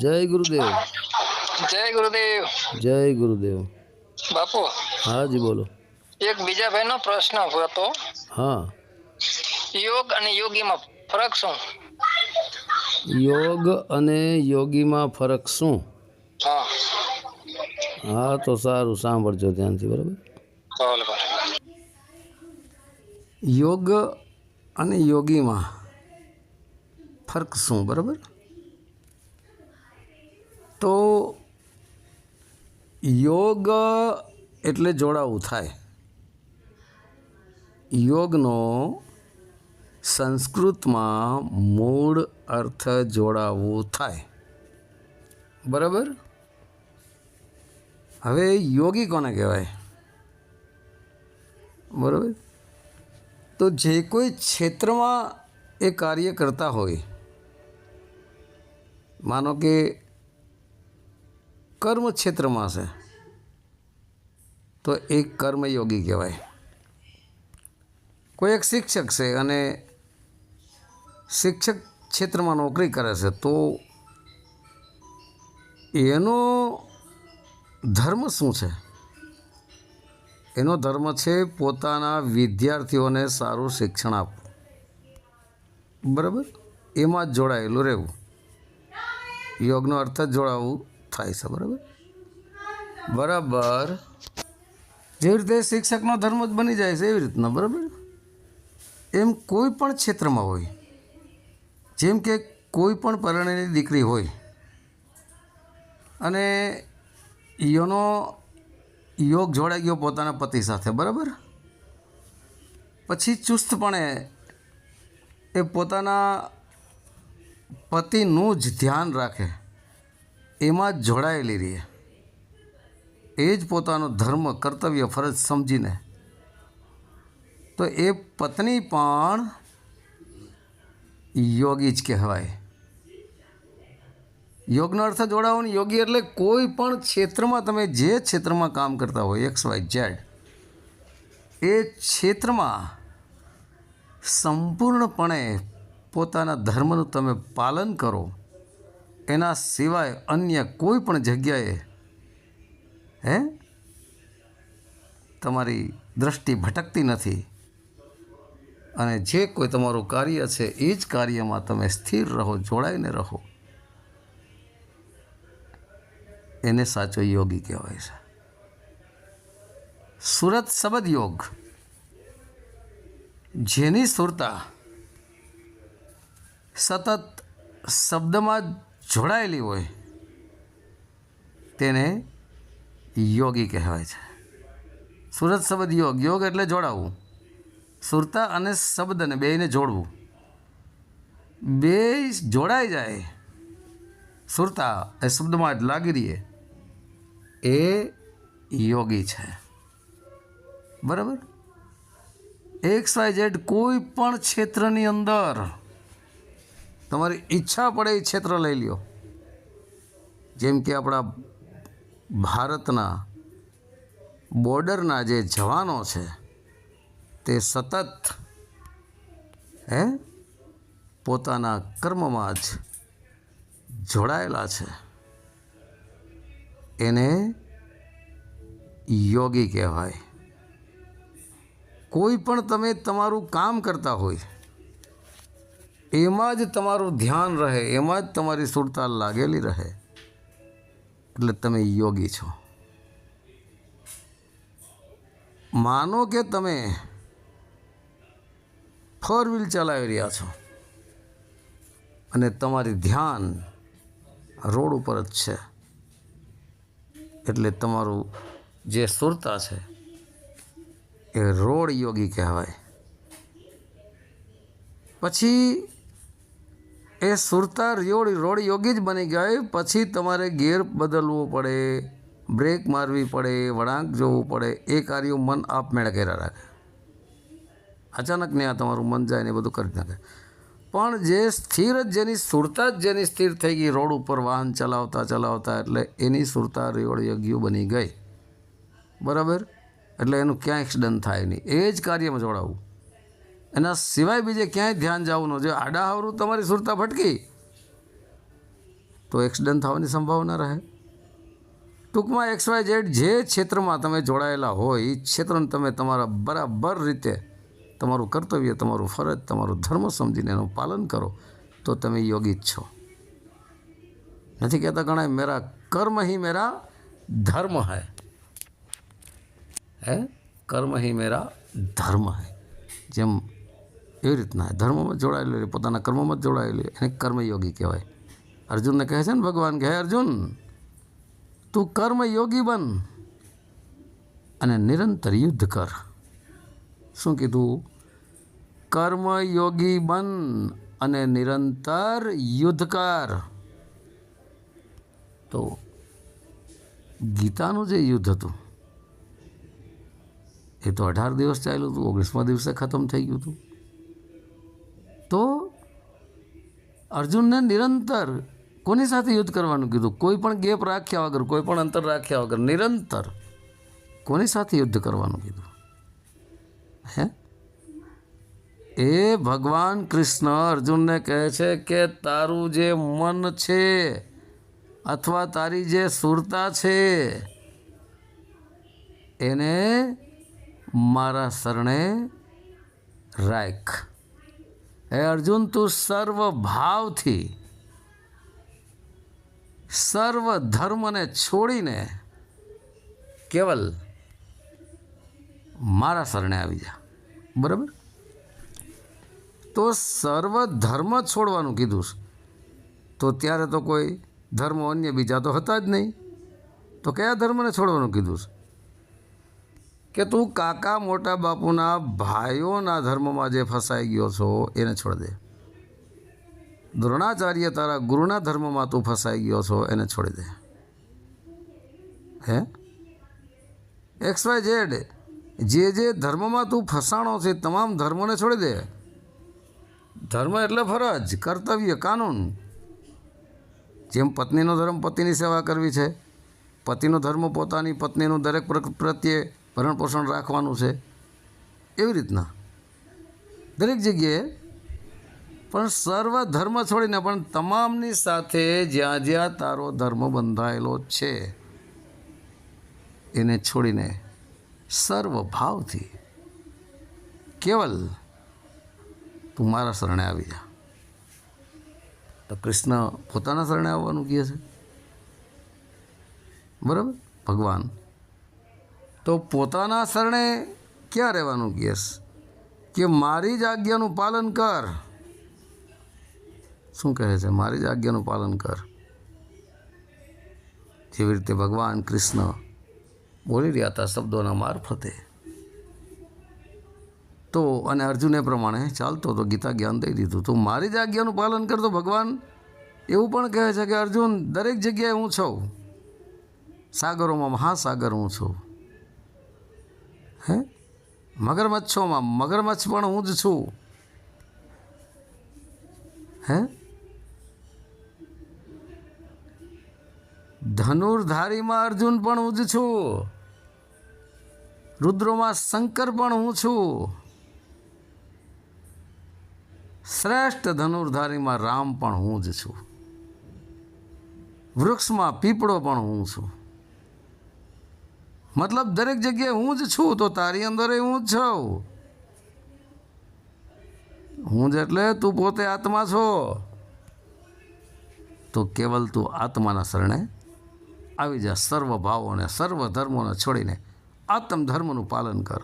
જય ગુરુદેવ. જય ગુરુદેવ. જય ગુરુદેવ. બાપુ. હા જી બોલો. એક બીજા ભાઈનો પ્રશ્ન હતો. હા. યોગ અને યોગીમાં ફરક શું? યોગ અને યોગીમાં ફરક શું? હા. હા તો સારું સાંભળજો ધ્યાનથી બરાબર? યોગ અને યોગીમાં ફરક શું બરાબર? તો યોગ એટલે જોડાવું થાય. યોગનો સંસ્કૃતમાં મૂળ અર્થ જોડાવું થાય. બરાબર? હવે યોગી કોને કહેવાય? બરાબર? તો જે કોઈ ક્ષેત્રમાં એ કાર્ય કરતા હોય, માનો કે કર્મ ક્ષેત્રમાં છે તો એ કર્મયોગી કહેવાય. કોઈ એક શિક્ષક છે અને શિક્ષક ક્ષેત્રમાં નોકરી કરે છે, તો એનો ધર્મ શું છે? એનો ધર્મ છે પોતાના વિદ્યાર્થીઓને સારું શિક્ષણ આપવું. બરાબર? એમાં જ જોડાયેલું રહેવું. યોગનો અર્થ જ જોડાવવું થાય છે, બરાબર? બરાબર. જેવી રીતે શિક્ષકનો ધર્મ જ બની જાય છે, એવી રીતના, બરાબર? એમ કોઈ પણ ક્ષેત્રમાં હોય, જેમ કે કોઈ પણ પરણેલી દીકરી હોય, અને એનો યોગ જોડાઈ ગયો પોતાના પતિ સાથે, બરાબર? પછી ચુસ્તપણે એ પોતાના પતિનું જ ધ્યાન રાખે. એમાં જ જોડાયેલી રહે એ જ પોતાનો ધર્મ, કર્તવ્ય, ફરજ સમજીને. તો એ પત્ની પણ યોગી જ કહેવાય. યોગનો અર્થ જોડાવવાની યોગી એટલે કોઈ પણ ક્ષેત્રમાં તમે જે ક્ષેત્રમાં કામ કરતા હોય, એક્સ, વાય, ઝેડ, એ ક્ષેત્રમાં સંપૂર્ણપણે પોતાના ધર્મનું તમે પાલન કરો. એના સિવાય અન્ય કોઈ પણ જગ્યાએ, હે? તમારી દ્રષ્ટિ ભટકતી નથી. અને જે કોઈ તમારું કાર્ય છે, એ જ કાર્યમાં તમે સ્થિર રહો, જોડાઈને રહો. એને સાચો યોગી કહેવાય છે. સુરત શબ્દ યોગ. જેની સુરતા સતત શબ્દમાં જોડાયેલી હોય, તેને યોગી કહેવાય છે. સુરત શબ્દ યોગ યોગ એટલે જોડાવવું સુરતા અને શબ્દને બેયને જોડવું. બે જોડાઈ જાય. સુરતા એ શબ્દમાં જ લાગી રહીએ. એ યોગી છે. બરાબર? એક્સ વાય ઝેડ કોઈ પણ ક્ષેત્રની અંદર તમારી ઈચ્છા પડે એ ક્ષેત્ર લઈ લ્યો. જેમ કે આપણા ભારતના બોર્ડરના જે જવાનો છે, તે સતત, હે, પોતાના કર્મમાં જ જોડાયેલા છે. એને યોગી કહેવાય. કોઈ પણ તમે તમારું કામ કરતા હોય એમાં જ તમારું ધ્યાન રહે, એમાં જ તમારી સુરતા લાગેલી રહે. એટલે તમે યોગી છો. માનો કે તમે ફોર વ્હીલ ચલાવી રહ્યા છો અને તમારી ધ્યાન રોડ ઉપર જ છે. એટલે તમારું જે સુરતા છે એ રોડ યોગી કહેવાય. પછી એ સુરતા રોડ રોડ યોગી જ બની ગયા પછી તમારે ગેર બદલવો પડે, બ્રેક મારવી પડે, વળાંક જોવું પડે. એ કાર્યો મન આપમેળે કર્યા રાખે. અચાનક ને આ તમારું મન જાય ને બધું કરી નાખે. પણ જે સ્થિર જ જેની સુરતા જ જેની સ્થિર થઈ ગઈ, રોડ ઉપર વાહન ચલાવતા ચલાવતા, એટલે એની સુરતા રેવડ યોગ્ય બની ગઈ. બરાબર? એટલે એનું ક્યાં એક્સિડન્ટ થાય નહીં. એ જ કાર્યમાં જોડાવું. એના સિવાય બીજે ક્યાંય ધ્યાન જવું ન જો આડાહવરું તમારી સુરતા ભટકી. તો એક્સિડન્ટ થવાની સંભાવના રહે. ટૂંકમાં એક્સ વાય ઝેડ જે ક્ષેત્રમાં તમે જોડાયેલા હોય એ ક્ષેત્રને તમે તમારા બરાબર રીતે તમારું કર્તવ્ય, તમારું ફરજ, તમારું ધર્મ સમજીને એનું પાલન કરો, તો તમે યોગી જ છો. નથી કહેતા ઘણા મેરા કર્મ હી મેરા ધર્મ હૈ. હે? કર્મ હી મેરા ધર્મ હૈ. જેમ એવી રીતના ધર્મમાં જોડાયેલું પોતાના કર્મમાં જોડાયેલી એને કર્મયોગી કહેવાય. અર્જુનને કહે છે ને ભગવાન કે, હે અર્જુન, તું કર્મયોગી બન અને નિરંતર યુદ્ધ કર. શું કીધું? કર્મયોગી બન અને નિરંતર યુદ્ધ કર. તો ગીતાનું જે યુદ્ધ હતું, એ તો અઢાર દિવસ ચાલ્યું હતું, ઓગણીસમા દિવસે ખતમ થઈ ગયું હતું. તો અર્જુનને નિરંતર કોની સાથે યુદ્ધ કરવાનું કીધું? કોઈ પણ ગેપ રાખ્યા વગર, કોઈ પણ અંતર રાખ્યા વગર નિરંતર કોની સાથે યુદ્ધ કરવાનું કીધું? હે? એ ભગવાન કૃષ્ણ અર્જુનને કહે છે કે તારું જે મન છે અથવા તારી જે સુરતા છે, એને મારા શરણે રાખ. હે અર્જુન, તું સર્વ ભાવથી સર્વ ધર્મને છોડીને કેવલ મારા શરણે આવી જા. બરાબર? તો સર્વ ધર્મ છોડવાનું કીધું છે. તો ત્યારે તો કોઈ ધર્મ અન્ય બીજા તો હતા જ નહીં. તો કયા ધર્મને છોડવાનું કીધું છે? કે તું કાકા મોટા બાપુના ભાઈઓના ધર્મમાં જે ફસાઈ ગયો છો, એને છોડ દે. દ્રોણાચાર્ય તારા ગુરુના ધર્મમાં તું ફસાઈ ગયો છો, એને છોડી દે. હે? એક્સ વાય ઝેડ, જે જે ધર્મમાં તું ફસાણો છે, તમામ ધર્મોને છોડી દે. ધર્મ એટલે ફરજ, કર્તવ્ય, કાનૂન. જેમ પત્નીનો ધર્મ પતિની સેવા કરવી છે, પતિનો ધર્મ પોતાની પત્નીનું દરેક પ્ર- પ્રત્યે ભરણ પોષણ રાખવાનું છે, એવી રીતના. દરેક જગ્યાએ, પણ સર્વ ધર્મ છોડીને પણ તમામની સાથે જ્યાં જ્યાં તારો ધર્મ બંધાયેલો છે, એને છોડીને સર્વ ભાવથી કેવલ તું મારા શરણે આવી જા. તો કૃષ્ણ પોતાના શરણે આવવાનું કહે છે. બરાબર? ભગવાન તો પોતાના શરણે ક્યાં રહેવાનું કહે કે મારી જ આજ્ઞાનું પાલન કર. શું કહે છે? મારી જ આજ્ઞાનું પાલન કર. જેવી રીતે ભગવાન કૃષ્ણ બોલી રહ્યા હતા શબ્દોના મારફતે. તો અને અર્જુન એ પ્રમાણે ચાલતો તો ગીતા જ્ઞાન દઈ દીધું. તો મારી જ આજ્ઞાનું પાલન કરતો ભગવાન એવું પણ કહે છે કે અર્જુન, દરેક જગ્યાએ હું છું. સાગરોમાં મહાસાગર હું છું. હે? મગરમચ્છોમાં, મગરમચ્છ પણ હું જ છું. હે? ધનુર્ધારીમાં અર્જુન પણ હું જ છું. રુદ્રોમાં શંકર પણ હું છું. શ્રેષ્ઠ ધનુર્ધારીમાં રામ પણ હું જ છું. વૃક્ષમાં પીપળો પણ હું છું. મતલબ દરેક જગ્યાએ હું જ છું તો તારી અંદર હું જ છું. હું જ એટલે તું પોતે આત્મા છો. તો કેવલ તું આત્માના શરણે આવી જા, સર્વ ભાવોને, સર્વ ધર્મોને છોડીને આત્મ ધર્મનું પાલન કર.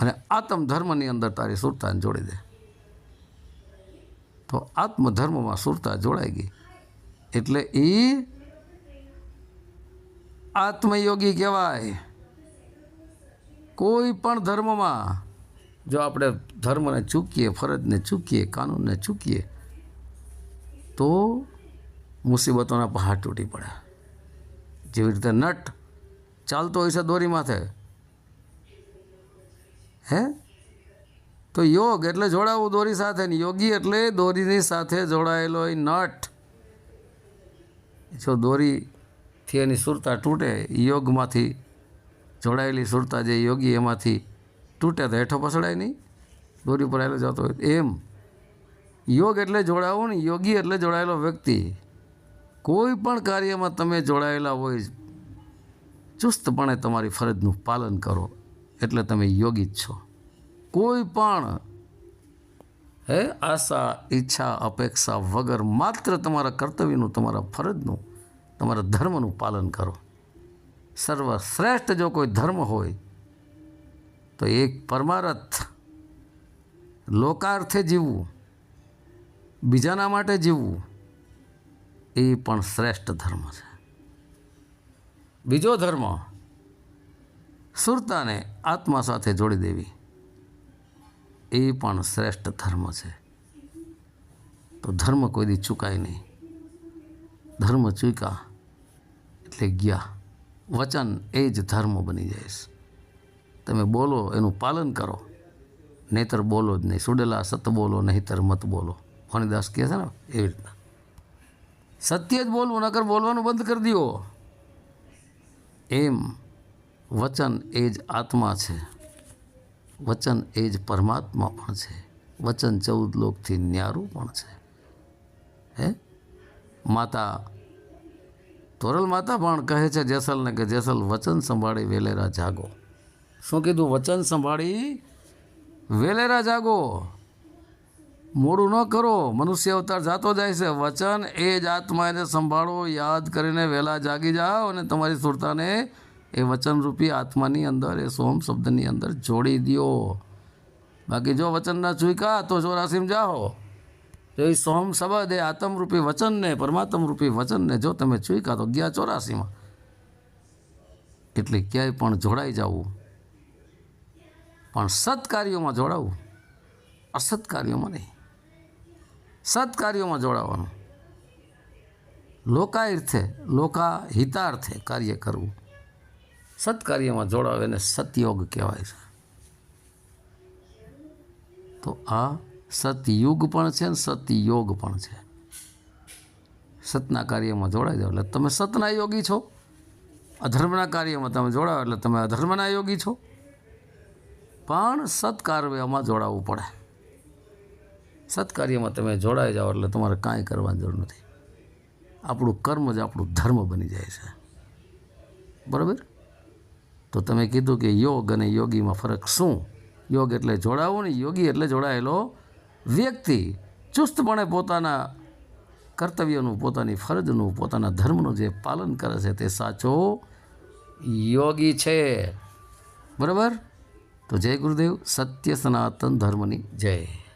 અને આત્મ ધર્મની અંદર તારી સુરતાને જોડી દે. તો આત્મધર્મમાં સુરતા જોડાઈ ગઈ. એટલે એ આત્મયોગી કહેવાય. કોઈ પણ ધર્મમાં જો આપણે ધર્મને ચૂકીએ, ફરજને ચૂકીએ, કાનૂનને ચૂકીએ, તો મુસીબતોના પહાડ તૂટી પડે. જેવી રીતે નટ ચાલતો હોય છે દોરી માથે. હે? તો યોગ એટલે જોડાવું દોરી સાથે ને યોગી એટલે દોરીની સાથે જોડાયેલો એ નટ. જો દોરીથી એની સુરતા તૂટે યોગમાંથી જોડાયેલી સુરતા જે યોગી એમાંથી તૂટે તો હેઠો પસડાય નહીં. દોરી પર આવેલો જતો હોય એમ. યોગ એટલે જોડાવું ને યોગી એટલે જોડાયેલો વ્યક્તિ. કોઈ પણ કાર્યમાં તમે જોડાયેલા હોય, ચુસ્તપણે તમારી ફરજનું પાલન કરો એટલે તમે યોગી જ છો. કોઈ પણ, હે, આશા, ઈચ્છા, અપેક્ષા વગર માત્ર તમારા કર્તવ્યનું, તમારા ફરજનું તમારા ધર્મનું પાલન કરો. સર્વશ્રેષ્ઠ જો કોઈ ધર્મ હોય, તો એક પરમારથ લોકાર્થે જીવવું, બીજાના માટે જીવવું, એ પણ શ્રેષ્ઠ ધર્મ છે. બીજો ધર્મ, સુરતાને આત્મા સાથે જોડી દેવી, એ પણ શ્રેષ્ઠ ધર્મ છે. તો ધર્મ કોઈ દી ચૂકાય નહીં. ધર્મ ચૂકા એટલે ગયા. વચન એ જ ધર્મ બની જાય છે. તમે બોલો, એનું પાલન કરો. નહીતર બોલો જ નહીં. સુડેલા સત બોલો, નહીતર મત બોલો. ફણિદાસ કહે છે ને, એવી રીતના. સત્ય જ બોલવું, નકર બોલવાનું બંધ કરી દો. એમ વચન એ જ આત્મા છે. વચન એ જ પરમાત્મા પણ છે. વચન ચૌદ લોકથી ન્યારું પણ છે. હે? માતા તોરલ માતા પણ કહે છે જેસલને કે, જેસલ, વચન સંભાળી વેલેરા જાગો. શું કીધું? વચન સંભાળી વેલેરા જાગો. મોડું ન કરો, મનુષ્ય અવતાર જાતો જાય છે. વચન એ જ આત્મા એને સંભાળો, યાદ કરીને વહેલા જાગી જાઓ અને તમારી સુરતાને એ વચનરૂપી આત્માની અંદર, એ સોમ શબ્દની અંદર જોડી દ્યો. બાકી જો વચનના ચૂકા તો ચોરાસીમ જાઓ. તો એ સોમ શબ્દ એ આત્મરૂપી વચનને, પરમાત્મરૂપી વચનને જો તમે ચૂક્યા તો ગયા ચોરાસીમાં. એટલે ક્યાંય પણ જોડાઈ જવું. પણ સત્કાર્યોમાં જોડાવું. અસત કાર્યોમાં નહીં. સત્કાર્યોમાં જોડાવાનું. લોકાયર્થે લોકા હિતાર્થે કાર્ય કરવું. સત્કાર્યમાં જોડાવે એને સતયોગ કહેવાય છે. તો આ સતયુગ પણ છે ને સતયોગ પણ છે. સતના કાર્યમાં જોડાઈ જાઓ. એટલે તમે સતના યોગી છો. અધર્મના કાર્યમાં તમે જોડાઓ એટલે તમે અધર્મના યોગી છો. પણ સત્કાર્યમાં જોડાવવું પડે. સત્કાર્યમાં તમે જોડાઈ જાઓ એટલે તમારે કાંઈ કરવાની જરૂર નથી. આપણું કર્મ જ આપણું ધર્મ બની જાય છે. બરાબર? તો તમે કીધું કે યોગ અને યોગીમાં ફરક શું? યોગ એટલે જોડાવું ને યોગી એટલે જોડાયેલો વ્યક્તિ ચુસ્તપણે પોતાના કર્તવ્યનું, પોતાની ફરજનું, પોતાના ધર્મનું જે પાલન કરે છે તે સાચો યોગી છે. બરાબર? તો જય ગુરુદેવ, સત્ય સનાતન ધર્મની જય.